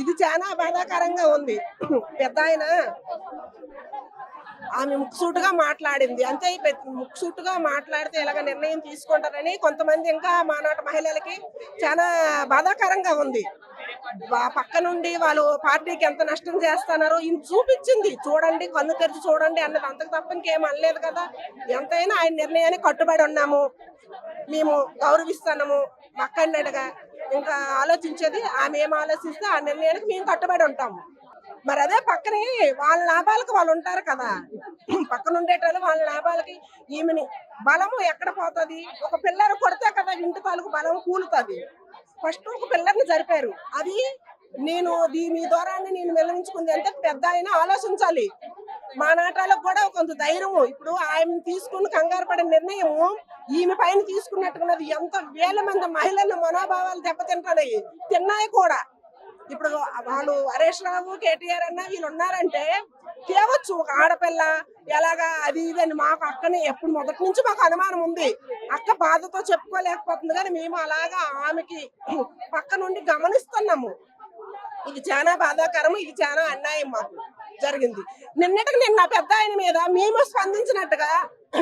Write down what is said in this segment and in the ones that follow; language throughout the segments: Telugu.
ఇది చాలా బాధాకరంగా ఉంది. పెద్ద ఆయన ఆమె ముక్సూటుగా మాట్లాడింది. అంతే ముక్సూటుగా మాట్లాడితే ఇలాగ నిర్ణయం తీసుకుంటారని కొంతమంది ఇంకా మానాట మహిళలకి చాలా బాధాకరంగా ఉంది. పక్క నుండి వాళ్ళు పార్టీకి ఎంత నష్టం చేస్తున్నారో ఈయన చూపించింది. చూడండి కన్ను తెరిచి చూడండి అన్నది. అంతకు తప్ప ఇంకేం అనలేదు కదా. ఎంతైనా ఆయన నిర్ణయానికి కట్టుబడి ఉన్నాము. మేము గౌరవిస్తున్నాము. మక్కన్నట్టుగా ఇంకా ఆలోచించేది ఆమె ఏం ఆలోచిస్తే ఆ నిర్ణయానికి మేము కట్టుబడి ఉంటాము. మరి అదే పక్కనే వాళ్ళ లాభాలకు వాళ్ళు ఉంటారు కదా. పక్కన ఉండేటోళ్ళు వాళ్ళ లాభాలకి ఈమెని బలము ఎక్కడ పోతుంది? ఒక పిల్లలు కొడితే కదా ఇంటి తాలూకు బలం కూలుతుంది. ఫస్ట్ ఒక పిల్లర్ని జరిపారు. అది నేను దీని ద్వారా నేను వెల్లడించుకుంది అంటే పెద్ద ఆయన ఆలోచించాలి. మా నాటాలకు కూడా కొంత ధైర్యం ఇప్పుడు ఆయన తీసుకున్న కంగారు పడే నిర్ణయం ఈమె పైన తీసుకున్నట్టున్నది ఎంత వేల మంది మహిళల మనోభావాలు దెబ్బతింటున్నాయి. తిన్నాయి కూడా. ఇప్పుడు వాళ్ళు హరీష్ రావు కేటీఆర్ అన్న వీళ్ళు ఉన్నారంటే తేవచ్చు. ఒక ఆడపిల్ల ఎలాగా అది ఇది అని మాకు అక్కని ఎప్పుడు మొదటి నుంచి మాకు అనుమానం ఉంది. అక్క బాధతో చెప్పుకోలేకపోతుంది కానీ మేము అలాగా ఆమెకి పక్క నుండి గమనిస్తున్నాము. ఇది చాలా బాధాకరము ఇది చాలా అన్యాయం మాకు. జరిగింది. నిన్నటికి నిన్న పెద్ద ఆయన మీద మేము స్పందించినట్టుగా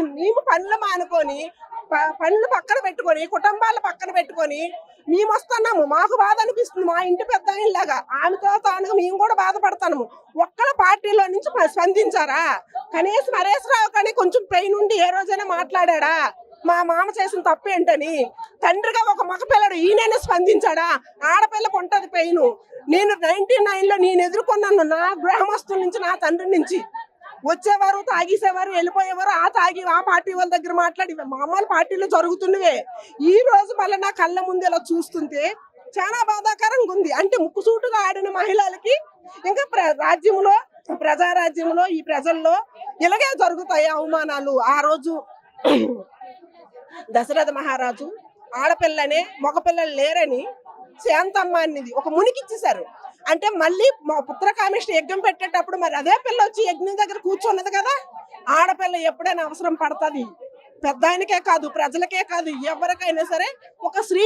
మేము పనులు మానుకొని ప- పనులు పక్కన పెట్టుకొని కుటుంబాల పక్కన పెట్టుకొని మేము వస్తున్నాము. మాకు బాధ అనిపిస్తుంది. మా ఇంటి పెద్ద ఆయనలాగా ఆమెతో తానుగా మేము కూడా బాధపడతాము. ఒక్కల పార్టీలో నుంచి స్పందించారా? కనీసం హరేష్ రావు కానీ కొంచెం పెయిన్ ఉండి ఏ రోజైనా మాట్లాడా మా మామ చేసిన తప్పు ఏంటని తండ్రిగా ఒక మగ పిల్లడు ఈయనైనా స్పందించాడా? ఆడపిల్లకు ఉంటది పెయిన్. నేను నైన్టీ నైన్లో నేను ఎదుర్కొన్నాను నా గ్రామస్తుల నుంచి నా తండ్రి నుంచి. వచ్చేవారు తాగేసేవారు వెళ్ళిపోయేవారు ఆ తాగి ఆ పార్టీ వాళ్ళ దగ్గర మాట్లాడి మామూలు పార్టీలో జరుగుతున్నవే ఈ రోజు మళ్ళీ నా కళ్ళ ముందు ఇలా చూస్తుంటే చాలా బాధాకరంగా ఉంది. అంటే ముక్కుసూటుగా ఆడిన మహిళలకి ఇంకా ప్ర- రాజ్యంలో ప్రజారాజ్యంలో ఈ ప్రజల్లో ఇలాగే జరుగుతాయి అవమానాలు. ఆ రోజు దశరథ మహారాజు ఆడపిల్లనే మగపిల్లలు లేరని శాంతమ్మ అనేది ఒక మునికిచ్చేశారు. అంటే మళ్ళీ మా పుత్రకామేష్ణ యజ్ఞం పెట్టేటప్పుడు మరి అదే పిల్ల వచ్చి యజ్ఞం దగ్గర కూర్చున్నది కదా? ఆడపిల్ల ఎప్పుడైనా అవసరం పడుతుంది? పెద్ద ఆయనకే కాదు ప్రజలకే కాదు ఎవరికైనా సరే ఒక స్త్రీ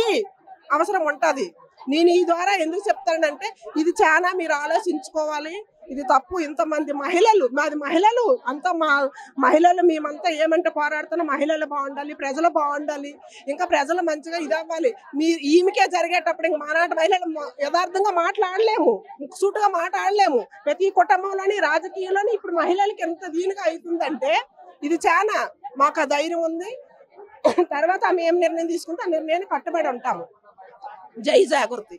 అవసరం ఉంటుంది. నేను ఈ ద్వారా ఎందుకు చెప్తానంటే ఇది చాలా మీరు ఆలోచించుకోవాలి. ఇది తప్పు. ఇంతమంది మహిళలు మాది మహిళలు. అంత మా మహిళలు మేమంతా ఏమంటే పోరాడుతున్న మహిళలు బాగుండాలి ప్రజలు బాగుండాలి. ఇంకా ప్రజలు మంచిగా ఇది అవ్వాలి. మీ ఈమెకే జరిగేటప్పుడు ఇంక మానాటి మహిళలు యథార్థంగా మాట్లాడలేము. సూటుగా మాట్లాడలేము. ప్రతి కుటుంబంలోని రాజకీయంలోని ఇప్పుడు మహిళలకి ఎంత దీనిగా అవుతుందంటే ఇది చాలా మాకు ఆ ధైర్యం ఉంది. తర్వాత ఆమె ఏం నిర్ణయం తీసుకుంటే ఆ నిర్ణయాన్ని కట్టుబడి ఉంటాము. జై జాగృతి.